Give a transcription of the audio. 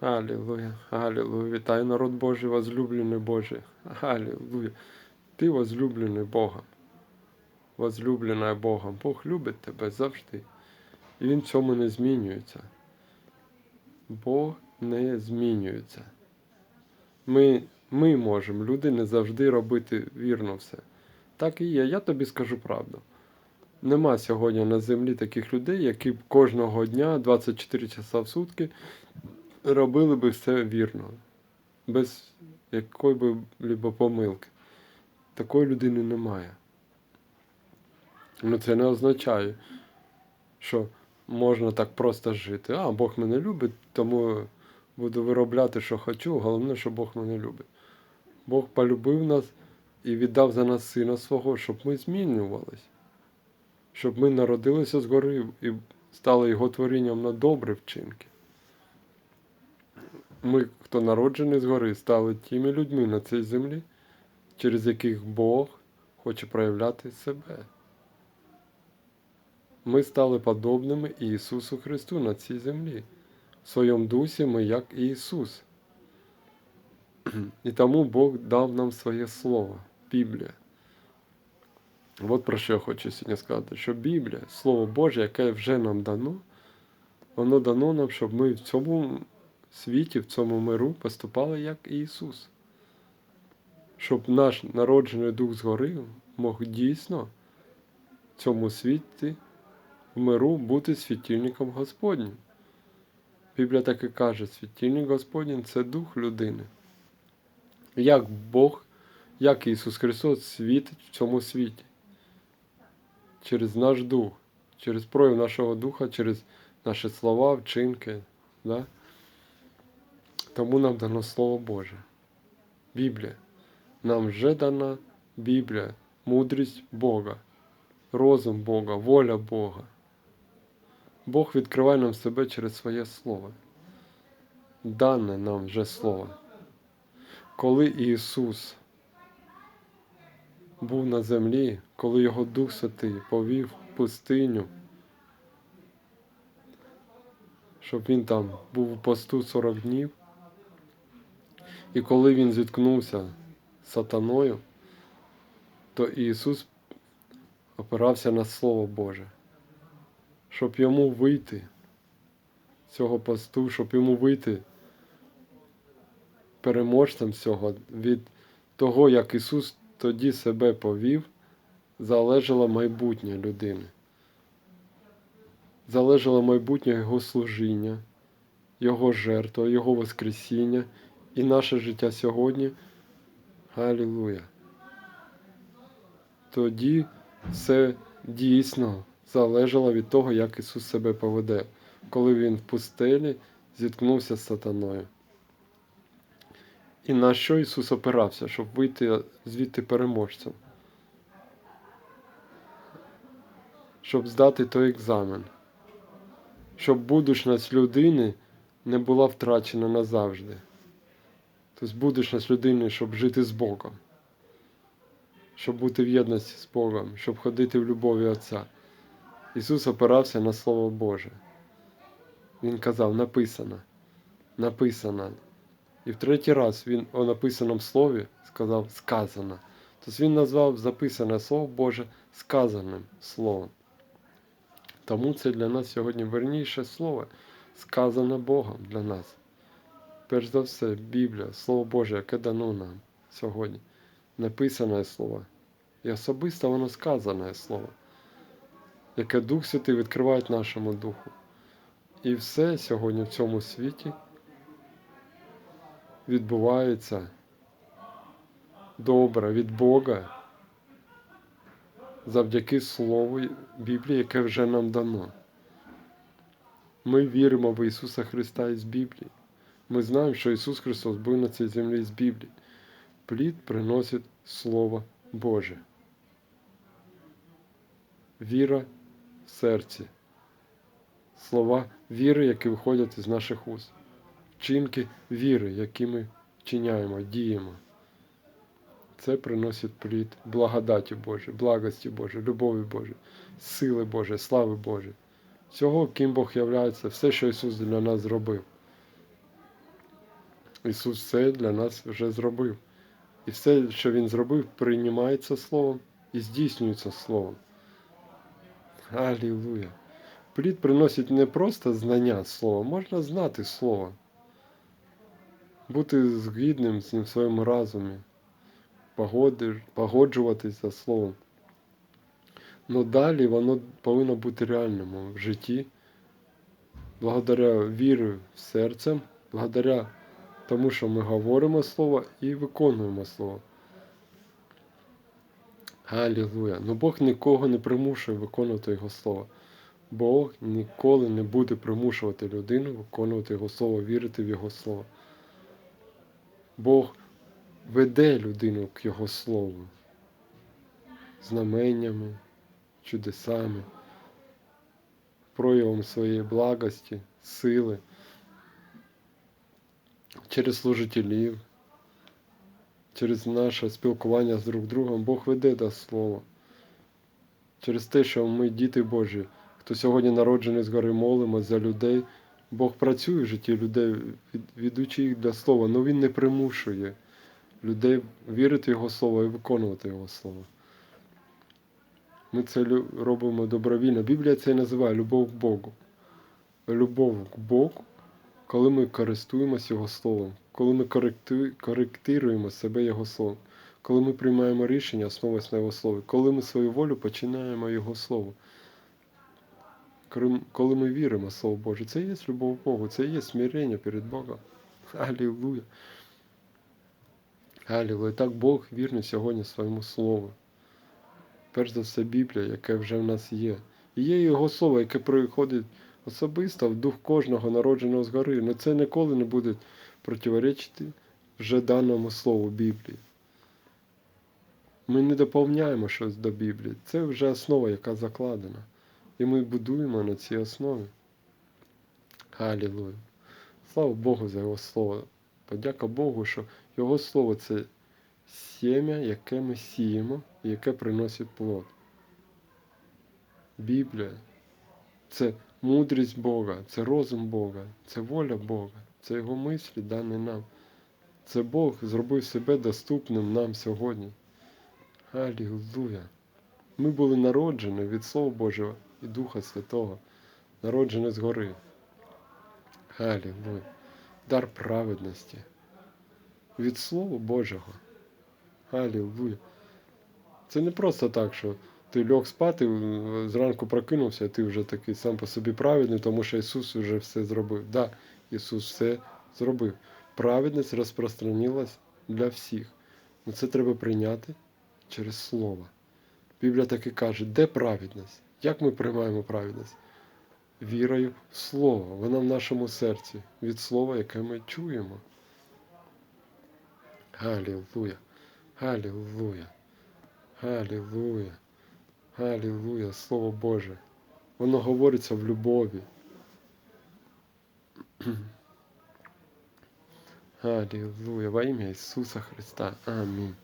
Аллилуйя, Аллилуйя. Вітаю народ Божий, возлюблений Божий. Аллилуйя. Ти возлюблений Богом. Возлюблена Богом. Бог любить тебе завжди. І Він в цьому не змінюється. Бог не змінюється. Ми, ми можемо, люди не завжди робити вірно все. Так і є. Я тобі скажу правду. Нема сьогодні на землі таких людей, які кожного дня 24 часа в сутки робили би все вірно, без якої би помилки. Такої людини немає. Ну це не означає, що можна так просто жити. А, Бог мене любить, тому буду виробляти, що хочу. Головне, що Бог мене любить. Бог полюбив нас і віддав за нас сина свого, щоб ми змінювались, щоб ми народилися згори і стали його творінням на добрі вчинки. Ми, хто народжений згори, стали тими людьми на цій землі, через яких Бог хоче проявляти себе. Ми стали подобними Ісусу Христу на цій землі. В своєму дусі ми як Ісус. І тому Бог дав нам своє Слово, Біблія. От про що я хочу сьогодні сказати, що Біблія, Слово Боже, яке вже нам дано, воно дано нам, щоб ми в цьому світі, в цьому миру поступали як Ісус. Щоб наш народжений Дух згори мог дійсно в цьому світі, в миру бути світильником Господнім. Біблія так і каже, світильник Господній це дух людини. Як Бог, як Ісус Христос світить в цьому світі? Через наш дух, через прояв нашого духа, через наші слова, вчинки. Да? Тому нам дано Слово Боже. Біблія. Нам вже дана Біблія, мудрість Бога, розум Бога, воля Бога. Бог відкриває нам себе через своє Слово. Дане нам вже Слово. Коли Ісус був на землі, коли Його Дух Святий повів пустиню, щоб Він там був у посту 40 днів, і коли Він зіткнувся сатаною, то Ісус опирався на Слово Боже, щоб йому вийти з цього посту, щоб йому вийти переможцем цього від того, як Ісус тоді себе повів, залежало майбутнє людини. Залежало майбутнє Його служіння, Його жертва, Його Воскресіння і наше життя сьогодні. Алілуя. Тоді все дійсно залежало від того, як Ісус себе поведе, коли Він в пустелі зіткнувся з сатаною. І на що Ісус опирався, щоб вийти звідти переможцем? Щоб здати той екзамен, щоб будучність людини не була втрачена назавжди. Тобто будучність людини, щоб жити з Богом, щоб бути в єдності з Богом, щоб ходити в любові Отця. Ісус опирався на Слово Боже. Він казав, написано, написано. І в третій раз він у написаному слові сказав сказано. Тобто він назвав записане Слово Боже сказаним Словом. Тому це для нас сьогодні верніше слово, сказане Богом для нас. Перш за все, Біблія, Слово Боже, яке дано нам сьогодні, написане Слово. І особисто воно сказане Слово, яке Дух Святий відкриває нашому Духу. І все сьогодні в цьому світі відбувається добре від Бога завдяки Слову Біблії, яке вже нам дано. Ми віримо в Ісуса Христа із Біблії. Ми знаємо, що Ісус Христос був на цій землі з Біблії. Плід приносить Слово Боже. Віра в серці. Слова віри, які виходять із наших уст. Вчинки віри, які ми вчиняємо, діємо. Це приносить плід благодаті Божої, благості Божої, любові Божої, сили Божої, слави Божої. Всього, ким Бог являється, все, що Ісус для нас зробив. Ісус все для нас вже зробив. І все, що Він зробив, приймається Словом і здійснюється Словом. Алілуя. Плід приносить не просто знання слова, можна знати слово, бути згідним з ним в своєму разумі, погоджуватись за словом. Ну далі воно повинно бути реальним в житті, благодаря вірі серцем, благодаря тому, що ми говоримо слово і виконуємо слово. Алілуя. Ну Бог нікого не примушує виконувати Його слово. Бог ніколи не буде примушувати людину виконувати Його слово, вірити в Його слово. Бог веде людину к Його слову знаменнями, чудесами, проявом своєї благості, сили, через служителів, через наше спілкування з друг другом Бог веде до слова. Через те, що ми діти Божі, хто сьогодні народжений згори молимо за людей, Бог працює в житті людей, ведучи їх для слова, але Він не примушує людей вірити Його Слово і виконувати Його Слово. Ми це робимо добровільно. Біблія це і називає любов к Богу. Любов к Богу, коли ми користуємося Його Словом, коли ми коректируємо себе Його Словом, коли ми приймаємо рішення, основуючись на Його Слові, коли ми свою волю починаємо Його Слово. Коли- ми віримо в Слово Боже, це є любов Богу, це є смирення перед Богом. Алілуя. Алілуя. Так Бог вірний сьогодні своєму Слову. Перш за все Біблія, яка вже в нас є. І є Його Слово, яке приходить особисто в дух кожного народженого згори. Але це ніколи не буде противоречити вже даному Слову Біблії. Ми не доповняємо щось до Біблії. Це вже основа, яка закладена. І ми будуємо на цій основі. Алілуя. Слава Богу за Його Слово. Подяка Богу, що Його Слово це сім'я, яке ми сіємо і яке приносить плод. Біблія це мудрість Бога, це розум Бога, це воля Бога, це Його мислі дані нам. Це Бог зробив себе доступним нам сьогодні. Алілуя. Ми були народжені від Слова Божого і Духа Святого, народжені згори. Алілуя. Дар праведності. Від Слова Божого. Алілуя. Це не просто так, що ти льох спати, е, зранку прокинувся, ти вже такий сам по собі праведний, тому що Ісус вже все зробив. Так, да, Ісус все зробив. Праведність розпространилась для всіх. Ну це треба прийняти через Слово. Біблія так і каже, де праведність? Як ми приймаємо праведність? Вірою в Слово. Вона в нашому серці, від Слова, яке ми чуємо. Галілуя. Галілуя. Галілуя. Галілуя. Слово Боже. Воно говориться в любові. Алілуя, Во ім'я Ісуса Христа. Амінь.